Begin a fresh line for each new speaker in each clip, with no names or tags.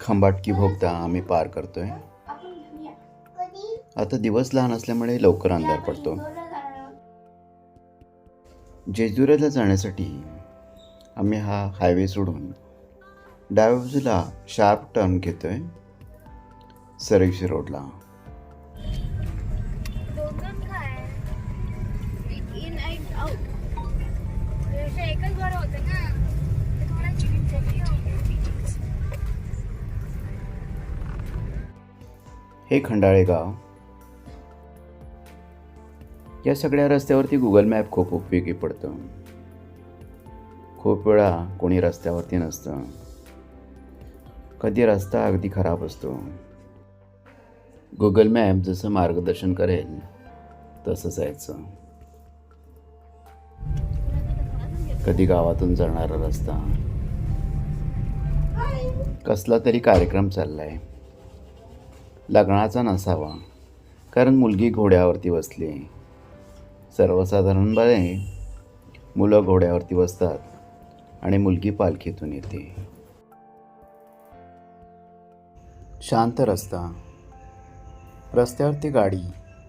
खंबाटकी भोगता आम्ही पार करतोय. आता दिवस लहान असल्यामुळे लवकर अंधार पडतो. जेजुऱ्याला जाण्यासाठी आम्ही हा हायवे सोडून डाव्या बाजूला शार्प टर्न घेतोय. सर्विस रोडला.
एकच बरं होतं ना.
हे खंडाळे गाव या सगळ्या रस्त्यावरती गुगल मॅप खूप उपयोगी पडतं. खूप वेळा कोणी रस्त्यावरती नसतं. कधी रस्ता अगदी खराब असतो. गुगल मॅप जसं मार्गदर्शन करेल तसं जायचं कधी गावातून जाणारा रस्ता. कसला तरी कार्यक्रम चाललाय. लग्नाचा नसावा. कारण मुलगी घोड्यावरती बसली. सर्वसाधारणपणे मुलं घोड्यावरती बसतात आणि मुलगी पालखीतून येते. शांत रस्ता. रस्त्यावरती गाडी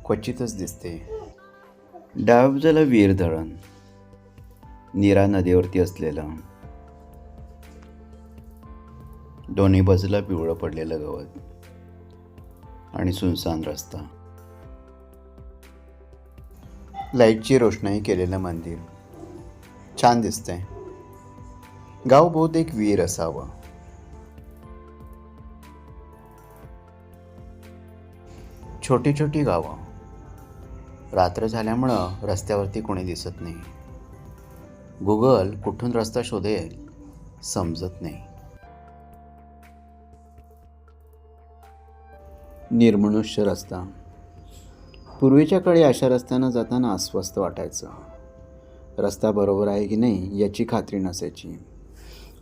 क्वचितच दिसते. डाव्या वीर धरण नीरा नदीवरती असलेलं. दोन्ही बाजूला पिवळं पडलेलं गवत. आणि सुनसान रस्ता. लाईटची रोषणाई केलेलं मंदिर. छान दिसतंय. गाव बहुत एक वीर असावं. छोटी छोटी गावं. रात्र झाल्यामुळं रस्त्यावरती कोणी दिसत नाही. गुगल कुठून रस्ता शोधेल समजत नाही. निर्मनुष्य रस्ता. पूर्वीच्या काळी अशा रस्त्यानं जाताना अस्वस्थ वाटायचं. रस्ता बरोबर आहे की नाही याची खात्री नसायची.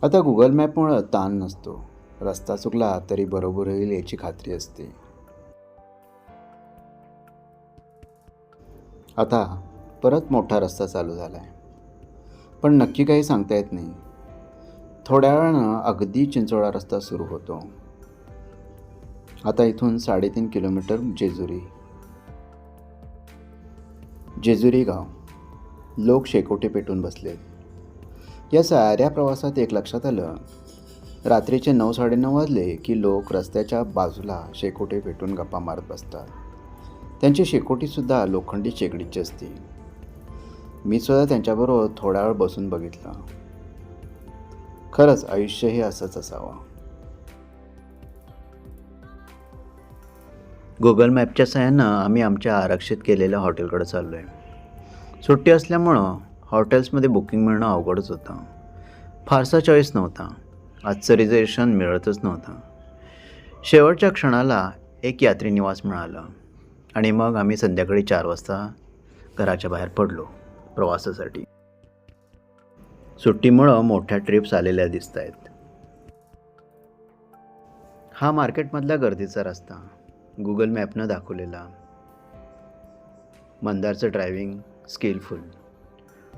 आता गुगल मॅपमुळं ताण नसतो. रस्ता चुकला तरी बरोबर होईल याची खात्री असते. आता परत मोठा रस्ता चालू झाला आहे पण नक्की काही सांगता येत नाही. थोड्या वेळानं अगदी चिंचोळा रस्ता सुरू होतो. आता इथून साडेतीन किलोमीटर जेजुरी. जेजुरी गाव. लोक शेकोटे पेटून बसलेत या साऱ्या प्रवासात एक लक्षात आलं. रात्रीचे नऊ साडेनऊ वाजले की लोक रस्त्याच्या बाजूला शेकोटे पेटून गप्पा मारत बसतात. त्यांची शेकोटीसुद्धा लोखंडी शेगडीची असते. मी सुद्धा त्यांच्याबरोबर थोडा वेळ बसून बघितलं. खरंच आयुष्य हे असंच असावं. गुगल मॅपच्या सहाय्यानं आम्ही आमच्या आरक्षित केलेल्या हॉटेलकडे चाललो आहे सुट्टी असल्यामुळं हॉटेल्समध्ये बुकिंग मिळणं अवघडच होतं. फारसा चॉईस नव्हता. आजचं रिझर्वेशन मिळतच नव्हतं. शेवटच्या क्षणाला एक यात्री निवास मिळालं. आणि मग आम्ही संध्याकाळी चार वाजता घराच्या बाहेर पडलो प्रवासासाठी. सुट्टीमुळं मोठ्या ट्रिप्स आलेल्या दिसत आहेत हा मार्केटमधला गर्दीचा रस्ता. गुगल मॅपनं दाखवलेला. मंदारचं ड्रायव्हिंग स्किलफुल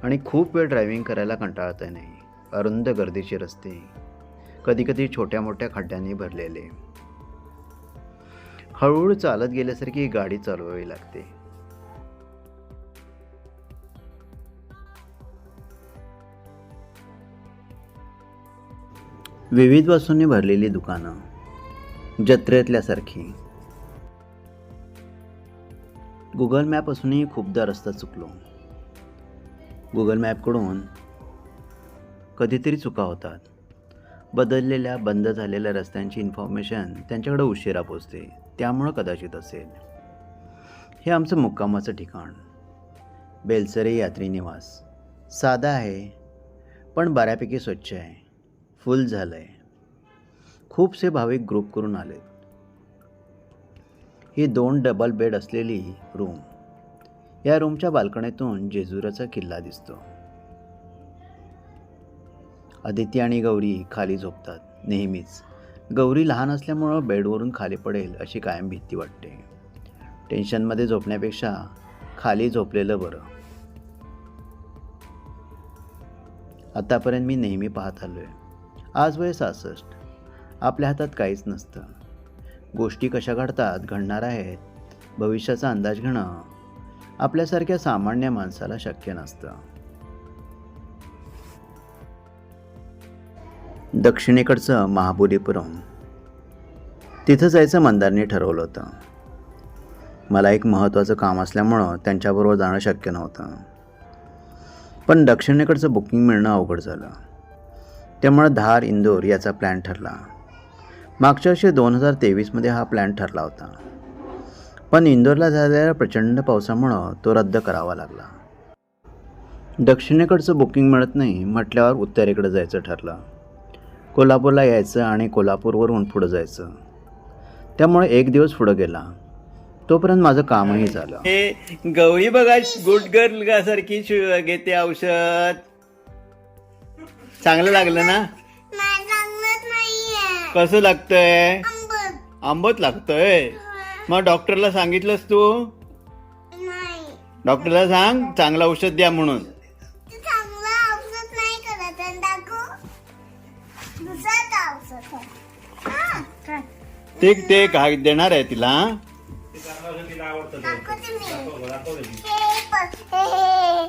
आणि खूप वेळ ड्रायव्हिंग करायला कंटाळता नाही. अरुंद गर्दीचे रस्ते. कधीकधी छोट्या मोठ्या खड्ड्यांनी भरलेले. हळूहळू चालत गेल्यासारखी गाडी चालवावी लागते. विविध वस्तूंनी भरलेली दुकानं. जत्रेतल्यासारखी. गुगल मॅप असूनही खूपदा रस्ता चुकलो. गुगल मॅपकडून कधीतरी चुका होतात. बदललेल्या बंद झालेल्या रस्त्यांची इन्फॉर्मेशन त्यांच्याकडे उशिरा पोचते त्यामुळं कदाचित असेल. हे आमचं मुक्कामाचं ठिकाण. बेलसरे यात्री निवास. साधा आहे पण बऱ्यापैकी स्वच्छ आहे. फुल झालं आहे खूपसे भाविक ग्रुप करून आलेत. ही दोन डबल बेड असलेली रूम या रूमच्या बाल्कनीतून जेजुराचा किल्ला दिसतो. आदिती आणि गौरी खाली झोपतात. नेहमीच. गौरी लहान असल्यामुळं बेडवरून खाली पडेल अशी कायम भीती वाटते. टेन्शनमध्ये झोपण्यापेक्षा खाली झोपलेलं बरं. आतापर्यंत मी नेहमी पाहत आलो आहे आज वय सहासष्ट. आपल्या हातात काहीच नसतं. गोष्टी कशा घडतात घडणार आहेत भविष्याचा अंदाज घेणं आपल्यासारख्या सामान्य माणसाला शक्य नसतं. दक्षिणेकडचं महाबलीपुरम. तिथं जायचं मंदारने ठरवलं होतं. मला एक महत्त्वाचं काम असल्यामुळं त्यांच्याबरोबर जाणं शक्य नव्हतं. पण दक्षिणेकडचं बुकिंग मिळणं अवघड झालं. त्यामुळं धार इंदोर याचा प्लॅन ठरला. मागच्या वर्षी दोन हजार तेवीसमध्ये हा प्लॅन ठरला होता. पण इंदोरला झालेल्या प्रचंड पावसामुळं तो रद्द करावा लागला. दक्षिणेकडचं बुकिंग मिळत नाही म्हटल्यावर उत्तरेकडे जायचं ठरलं. कोल्हापूरला यायचं आणि कोल्हापूरवरून पुढं जायचं. त्यामुळे एक दिवस पुढं गेला. तोपर्यंत माझं कामही झालं.
हे गौरी बघा गुड गर्ल सारखी घेते औषध. चांगलं लागलं ना? कसं लागतंय?
आंबट.
लागतंय? मग डॉक्टरला सांगितलंस तू?
नाही.
डॉक्टरला सांग चांगलं औषध द्या म्हणून.
हा, काय?
ते काय देणार आहे तिला.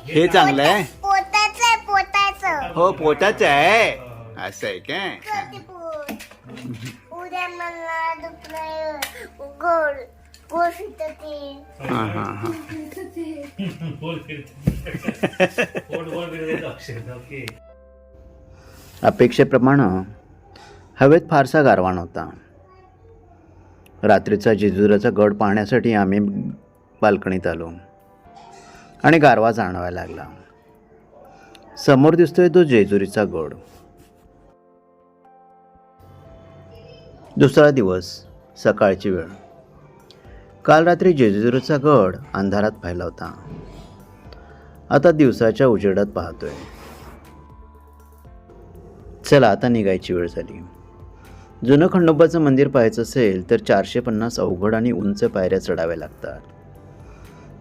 हे?
चांगलं आहे?
पोटाचं आहे पोटाचं.
हो पोटाचं आहे. असं आहे काय?
उद्या मला दुखणं गोड फिरते
हां हां हां.
अपेक्षेप्रमाणे हवेत फारसा गारवा नव्हता. रात्रीचा जेजुराचा गड पाहण्यासाठी आम्ही बाल्कनीत आलो आणि गारवा जाणवायला लागला. समोर दिसतोय तो जेजुरीचा गड. दुसरा दिवस सकाळची वेळ. काल रात्री जेजुरीचा गड अंधारात पाहिला होता. आता दिवसाच्या उजेडात पाहतोय. चला आता निघायची वेळ झाली. जुनं खंडोबाचं मंदिर पाहायचं असेल तर चारशे पन्नास अवघड आणि उंच पायऱ्या चढाव्या लागतात.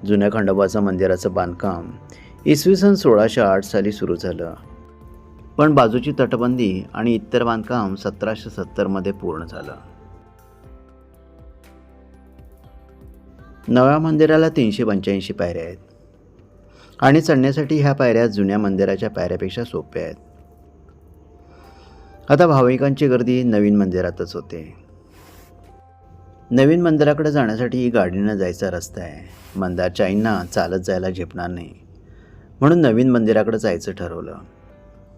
जुन्या खंडोबाचं मंदिराचं बांधकाम इसवी सन सोळाशे आठ साली सुरू झालं. पण बाजूची तटबंदी आणि इतर बांधकाम सतराशे सत्तरमध्ये पूर्ण झालं. नव्या मंदिराला तीनशे पंच्याऐंशी पायऱ्या आहेत. आणि चढण्यासाठी ह्या पायऱ्या जुन्या मंदिराच्या पायऱ्यापेक्षा सोप्या आहेत. आता भाविकांची गर्दी नवीन मंदिरातच होते. नवीन मंदिराकडे जाण्यासाठी गाडीनं जायचा रस्ता आहे. मंदारच्या आईंना चालत जायला झेपणार नाही. म्हणून नवीन मंदिराकडे जायचं ठरवलं.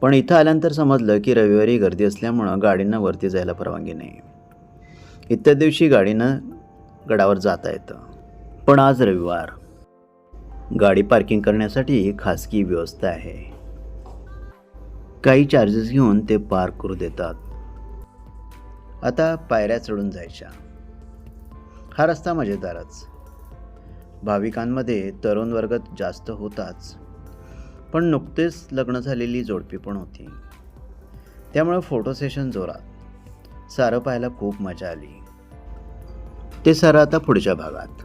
पण इथं आल्यानंतर समजलं की रविवारी गर्दी असल्यामुळं गाडीनं वरती जायला परवानगी नाही. इतर दिवशी गाडीनं गडावर जाता येतं. पण आज रविवार. गाडी पार्किंग करण्यासाठी खासगी व्यवस्था आहे. काही चार्जेस घेऊन ते पार्क करू देतात. आता पायऱ्या चढून जायच्या. हा रस्ता मजेदारच. भाविकांमध्ये तरुण वर्ग जास्त होताच. पण नुकतेच लग्न झालेली जोडपी पण होती. त्यामुळे फोटो सेशन जोरात. सारं पाहायला खूप मजा आली. ते सारं आता पुढच्या भागात.